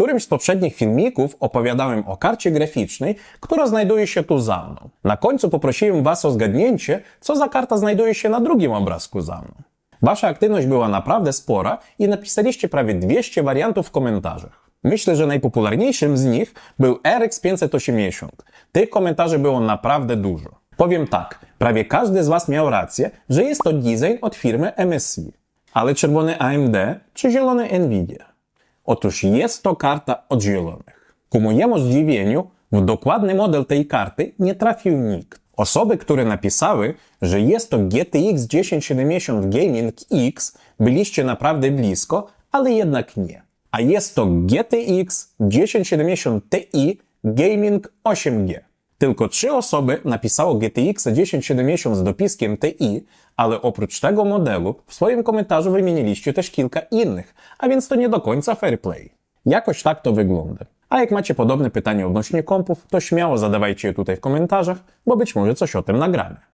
którymś z poprzednich filmików opowiadałem o karcie graficznej, która znajduje się tu za mną. Na końcu poprosiłem Was o zgadnięcie, co za karta znajduje się na drugim obrazku za mną. Wasza aktywność była naprawdę spora i napisaliście prawie 200 wariantów w komentarzach. Myślę, że najpopularniejszym z nich był RX 580. Tych komentarzy było naprawdę dużo. Powiem tak, prawie każdy z Was miał rację, że jest to design od firmy MSI. Ale czerwony AMD czy zielony Nvidia? Otóż jest to karta od zielonych. Ku mojemu zdziwieniu, w dokładny model tej karty nie trafił nikt. Osoby, które napisały, że jest to GTX 1070 Gaming X, byliście naprawdę blisko, ale jednak nie. A jest to GTX 1070 Ti Gaming 8G. Tylko trzy osoby napisało GTX 1070 z dopiskiem TI, ale oprócz tego modelu w swoim komentarzu wymieniliście też kilka innych, a więc to nie do końca fair play. Jakoś tak to wygląda. A jak macie podobne pytania odnośnie kompów, to śmiało zadawajcie je tutaj w komentarzach, bo być może coś o tym nagramy.